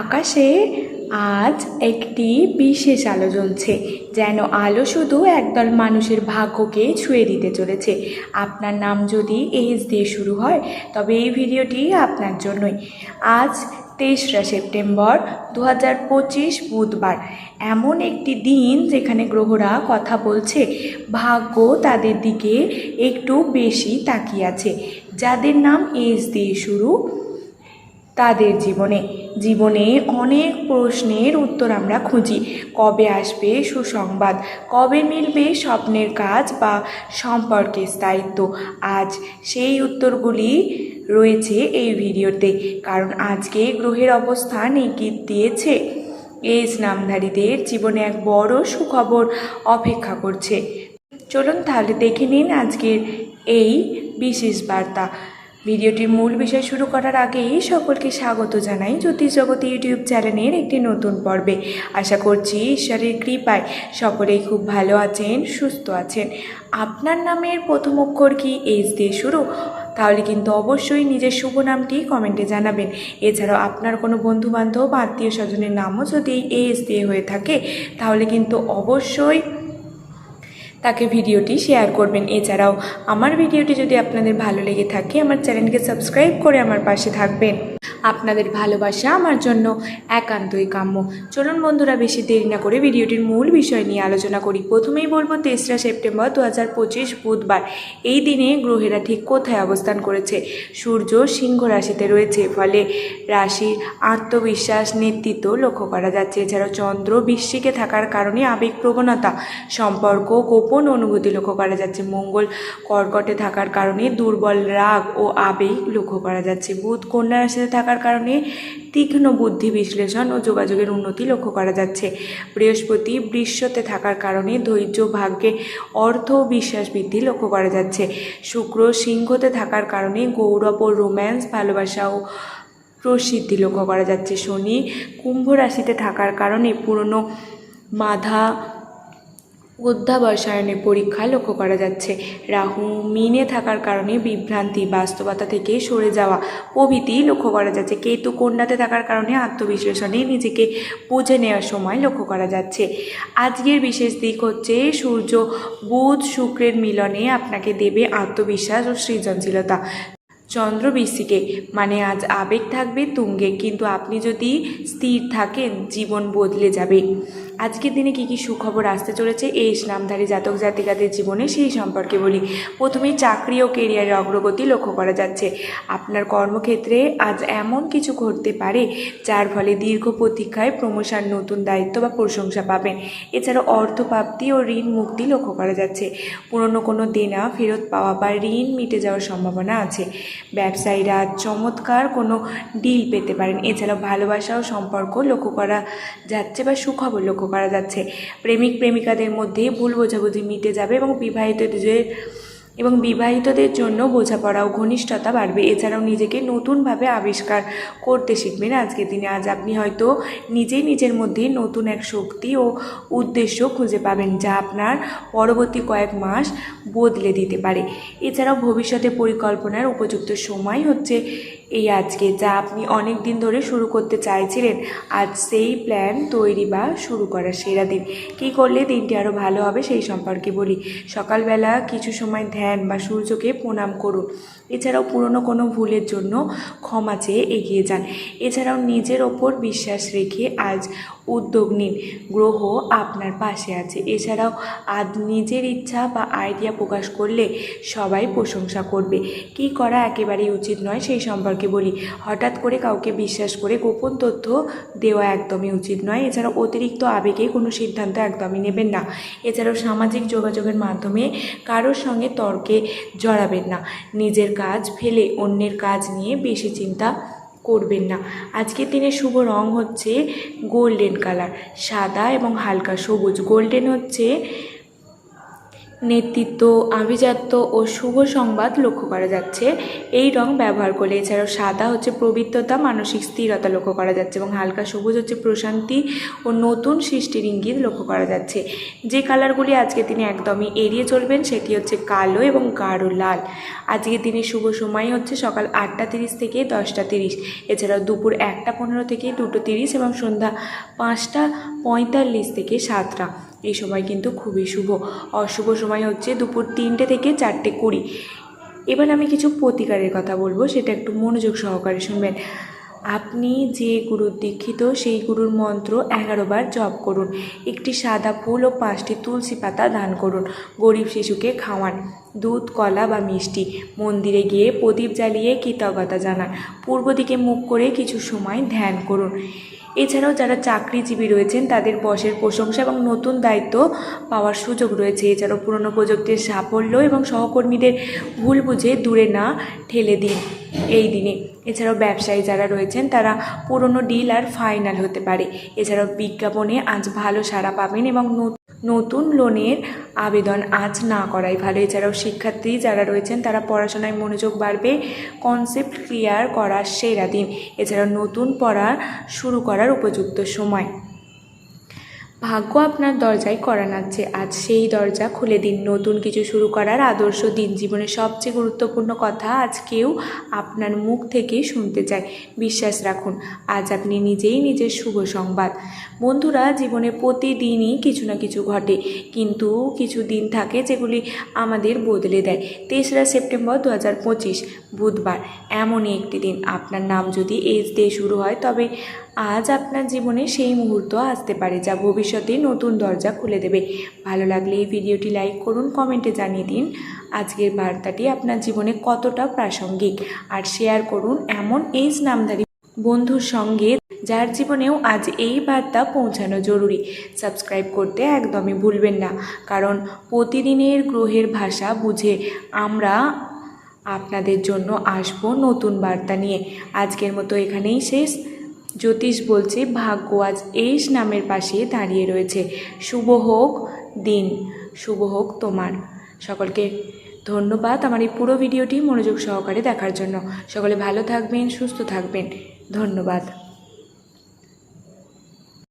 আকাশে আজ একটি বিশেষ আলো জ্বলছে, যেন আলো শুধু একদল মানুষের ভাগ্যকে ছুঁয়ে দিতে চলেছে। আপনার নাম যদি এইচ দিয়ে শুরু হয়, তবে এই ভিডিওটি আপনার জন্যই। আজ তেসরা সেপ্টেম্বর দু হাজার পঁচিশ বুধবার। এমন একটি দিন যেখানে গ্রহরা কথা বলছে, ভাগ্য তাদের দিকে একটু বেশি তাকিয়ে আছে। যাদের নাম এইচ দিয়ে শুরু তাদের জীবনে। জীবনে অনেক প্রশ্নের উত্তর আমরা খুঁজি। কবে আসবে সুসংবাদ? কবে মিলবে স্বপ্নের কাজ বা সম্পর্কের স্থায়িত্ব? আজ সেই উত্তরগুলি রয়েছে এই ভিডিওতে। কারণ আজকে গ্রহের অবস্থান ইঙ্গিত দিয়েছে। এই নামধারীদের জীবনে এক বড় সুখবর অপেক্ষা করছে। চলুন তাহলে দেখে নিন আজকের এই বিশেষ বার্তা। ভিডিওটির মূল বিষয় শুরু করার আগেই সকলকে স্বাগত জানাই জ্যোতিষ জগৎ ইউটিউব চ্যানেলের একটি নতুন পর্বে। আশা করছি ঈশ্বরের কৃপায় সকলেই খুব ভালো আছেন, সুস্থ আছেন। আপনার নামের প্রথম অক্ষর কি এইচ দিয়ে শুরু? তাহলে কিন্তু অবশ্যই নিজের শুভ নামটি কমেন্টে জানাবেন। এছাড়াও আপনার কোনো বন্ধু বান্ধব আত্মীয় স্বজনের নামও যদি এইচ দিয়ে হয়ে থাকে, তাহলে কিন্তু অবশ্যই তাকে ভিডিওটি শেয়ার করবেন। এছাড়াও, আমার ভিডিওটি যদি আপনাদের ভালো লেগে থাকে, আমার চ্যানেলকে সাবস্ক্রাইব করে আমার পাশে থাকবেন। আপনাদের ভালোবাসা আমার জন্য একান্তই কাম্য। চলুন বন্ধুরা, বেশি দেরি না করে ভিডিওটির মূল বিষয় নিয়ে আলোচনা করি। প্রথমেই বলব, তেসরা সেপ্টেম্বর দু পঁচিশ বুধবার। এই দিনে গ্রহেরা ঠিক কোথায় অবস্থান করেছে? সূর্য সিংহ রাশিতে রয়েছে, ফলে রাশির আত্মবিশ্বাস, নেতৃত্ব লক্ষ্য করা যাচ্ছে। এছাড়াও চন্দ্র বৃশ্চিকে থাকার কারণে আবেগ প্রবণতা সম্পর্ক, গোপন অনুভূতি লক্ষ্য করা যাচ্ছে। মঙ্গল কর্কটে থাকার কারণে দুর্বল রাগ ও আবেগ লক্ষ্য করা যাচ্ছে। বুধ কন্যা রাশিতে থাকার কারণে তীক্ষ্ণ বুদ্ধি বিশ্লেষণ ও যোগাযোগের উন্নতি লক্ষ্য করা যাচ্ছে। বৃহস্পতি বৃষতে থাকার কারণে ধৈর্য, ভাগ্যে অর্থ ও বিশ্বাস বৃদ্ধি লক্ষ্য করা যাচ্ছে। শুক্র সিংহতে থাকার কারণে গৌরব ও রোম্যান্স, ভালোবাসা ও প্রসিদ্ধি লক্ষ্য করা যাচ্ছে। শনি কুম্ভ রাশিতে থাকার কারণে পুরনো বাধা অধ্যাবসায়নের পরীক্ষা লক্ষ্য করা যাচ্ছে। রাহু মিনে থাকার কারণে বিভ্রান্তি, বাস্তবতা থেকে সরে যাওয়া। প্রভৃতি লক্ষ্য করা যাচ্ছে। কেতু কন্যাতে থাকার কারণে আত্মবিশ্লেষণে নিজেকে বুঝে নেওয়ার সময় লক্ষ্য করা যাচ্ছে। আজকের বিশেষ দিক হচ্ছে সূর্য, বুধ, শুক্রের মিলনে আপনাকে দেবে আত্মবিশ্বাস ও সৃজনশীলতা। চন্দ্র বৃশ্চিকে মানে আজ আবেগ থাকবে তুঙ্গে, কিন্তু আপনি যদি স্থির থাকেন, জীবন বদলে যাবে। আজকের দিনে কী কী সুখবর আসতে চলেছে, এই ইসলামধারী জাতক জাতিকাদের জীবনে সেই সম্পর্কে বলি। প্রথমেই চাকরি ও কেরিয়ারের অগ্রগতি লক্ষ্য করা যাচ্ছে। আপনার কর্মক্ষেত্রে আজ এমন কিছু ঘটতে পারে, যার ফলে দীর্ঘ প্রতীক্ষায় প্রমোশন, নতুন দায়িত্ব বা প্রশংসা পাবেন। এছাড়াও অর্থপ্রাপ্তি ও ঋণ মুক্তি লক্ষ্য করা যাচ্ছে। পুরনো কোনো দেনা ফেরত পাওয়া বা ঋণ মিটে যাওয়ার সম্ভাবনা আছে। ব্যবসায়ীরা চমৎকার কোনো ডিল পেতে পারেন। এছাড়াও ভালোবাসা ও সম্পর্ক লক্ষ্য করা যাচ্ছে বা সুখবর লক্ষ্য করা যাচ্ছে। প্রেমিক প্রেমিকাদের মধ্যে ভুল বোঝাবুঝি মিটে যাবে এবং বিবাহিতদের এবং বিবাহিতদের জন্য বোঝাপড়া ও ঘনিষ্ঠতা বাড়বে। এছাড়াও নিজেকে নতুনভাবে আবিষ্কার করতে শিখবেন আজকের দিনে। আজ আপনি হয়তো নিজেই নিজের মধ্যে নতুন এক শক্তি ও উদ্দেশ্য খুঁজে পাবেন যা আপনার পরবর্তী কয়েক মাস বদলে দিতে পারে। এছাড়াও ভবিষ্যতে পরিকল্পনার উপযুক্ত সময় হচ্ছে এই আজকে, যা আপনি অনেক দিন ধরে শুরু করতে চাইছিলেন। আজ সেই প্ল্যান তৈরি বা শুরু করার সেরা দিন। কী করলে দিনটি আরও ভালো হবে সেই সম্পর্কে বলি। সকালবেলা কিছু সময় বা সূর্যকে প্রণাম করুন। এছাড়াও পুরনো কোনো ভুলের জন্য ক্ষমা চেয়ে এগিয়ে যান। এছাড়াও নিজের ওপর বিশ্বাস রেখে আজ উদ্যোগ নিন। গ্রহ আপনার পাশে আছে। এছাড়াও আজ নিজের ইচ্ছা বা আইডিয়া প্রকাশ করলে সবাই প্রশংসা করবে। কি করা একেবারেই উচিত নয় সেই সম্পর্কে বলি। হঠাৎ করে কাউকে বিশ্বাস করে গোপন তথ্য দেওয়া একদমই উচিত নয়। এছাড়াও অতিরিক্ত আবেগে কোনো সিদ্ধান্ত একদমই নেবেন না। এছাড়াও সামাজিক যোগাযোগের মাধ্যমে কারোর সঙ্গে তর্কে জড়াবেন না। নিজের কাজ ফেলে অন্যের কাজ নিয়ে বেশি চিন্তা করবেন না। আজকের দিনে শুভ রং হচ্ছে গোল্ডেন কালার সাদা এবং হালকা সবুজ। গোল্ডেন হচ্ছে নেতৃত্ব, আভিজাত্য ও শুভ সংবাদ লক্ষ্য করা যাচ্ছে। এই রং ব্যবহার করলে এছাড়াও সাদা হচ্ছে পবিত্রতা, মানসিক স্থিরতা লক্ষ্য করা যাচ্ছে এবং হালকা সবুজ হচ্ছে প্রশান্তি ও নতুন সৃষ্টির ইঙ্গিত লক্ষ্য করা যাচ্ছে। যে কালারগুলি আজকে তিনি একদমই এড়িয়ে চলবেন, সেটি হচ্ছে কালো এবং গাঢ় লাল। আজকে তিনি শুভ সময় হচ্ছে সকাল আটটা তিরিশ থেকে দশটা তিরিশ। এছাড়াও দুপুর একটা পনেরো থেকে দুটো তিরিশ এবং সন্ধ্যা পাঁচটা পঁয়তাল্লিশ থেকে সাতটা। এই সময় কিন্তু খুবই শুভ। অশুভ সময় হচ্ছে দুপুর তিনটে থেকে চারটে কুড়ি। এবার আমি কিছু প্রতিকারের কথা বলব, সেটা একটু মনোযোগ সহকারে শুনবেন। আপনি যে গুরুর দীক্ষিত, সেই গুরুর মন্ত্র এগারোবার জপ করুন। একটি সাদা ফুল ও পাঁচটি তুলসী পাতা দান করুন। গরিব শিশুকে খাওয়ান। দুধ, কলা বা মিষ্টি। মন্দিরে গিয়ে প্রদীপ জ্বালিয়ে কৃতজ্ঞতা জানান। পূর্ব দিকে মুখ করে কিছু সময় ধ্যান করুন। এছাড়াও যারা চাকরিজীবী রয়েছেন, তাদের বসের প্রশংসা এবং নতুন দায়িত্ব পাওয়ার সুযোগ রয়েছে। এছাড়াও পুরনো প্রযুক্তির সাফল্য এবং সহকর্মীদের ভুল বুঝে দূরে না ঠেলে দিন এই দিনে। এছাড়াও ব্যবসায়ী যারা রয়েছেন, তারা পুরনো ডিল আর ফাইনাল হতে পারে। এছাড়াও বিজ্ঞাপনে আজ ভালো সাড়া পাবেন এবং ন- নতুন লোনের আবেদন আজ না করাই ভালো। এছাড়াও শিক্ষার্থী যারা রয়েছেন, তারা পড়াশোনায় মনোযোগ বাড়বে কনসেপ্ট ক্লিয়ার করার সেরা দিন। এছাড়াও নতুন পড়া শুরু করার উপযুক্ত সময়। ভাগ্য আপনার দরজায় করা নাচ্ছে। আজ সেই দরজা খুলে দিন। নতুন কিছু শুরু করার আদর্শ দিন। জীবনের সবচেয়ে গুরুত্বপূর্ণ কথা আজ কেউ আপনার মুখ থেকে শুনতে চায়। বিশ্বাস রাখুন, আজ আপনি নিজেই নিজের শুভ সংবাদ। বন্ধুরা, জীবনে প্রতিদিনই কিছু না কিছু ঘটে। কিন্তু কিছু দিন থাকে যেগুলি আমাদের বদলে দেয়। তেসরা সেপ্টেম্বর দু হাজার পঁচিশ, বুধবার। এমনই একটি দিন। আপনার নাম যদি এজ দিয়ে শুরু হয়, তবে আজ আপনার জীবনে সেই মুহূর্ত আসতে পারে যা ভবিষ্যতে নতুন দরজা খুলে দেবে। ভালো লাগলে এই ভিডিওটি লাইক করুন, কমেন্টে জানিয়ে দিন আজকের বার্তাটি আপনার জীবনে কতটা প্রাসঙ্গিক। আর শেয়ার করুন এমন এজ নামধারী বন্ধুর সঙ্গে যার জীবনেও আজ এই বার্তা পৌঁছানো জরুরি। সাবস্ক্রাইব করতে একদমই ভুলবেন না, কারণ প্রতিদিনের গ্রহের ভাষা বুঝে আমরা আপনাদের জন্য আসব নতুন বার্তা নিয়ে। আজকের মতো এখানেই শেষ। জ্যোতিষ বলছে, ভাগ্য আজ এইস নামের পাশে দাঁড়িয়ে রয়েছে। শুভ হোক দিন, শুভ হোক তোমার। সকলকে ধন্যবাদ আমার এই পুরো ভিডিওটি মনোযোগ সহকারে দেখার জন্য। সকলে ভালো থাকবেন, সুস্থ থাকবেন। ধন্যবাদ।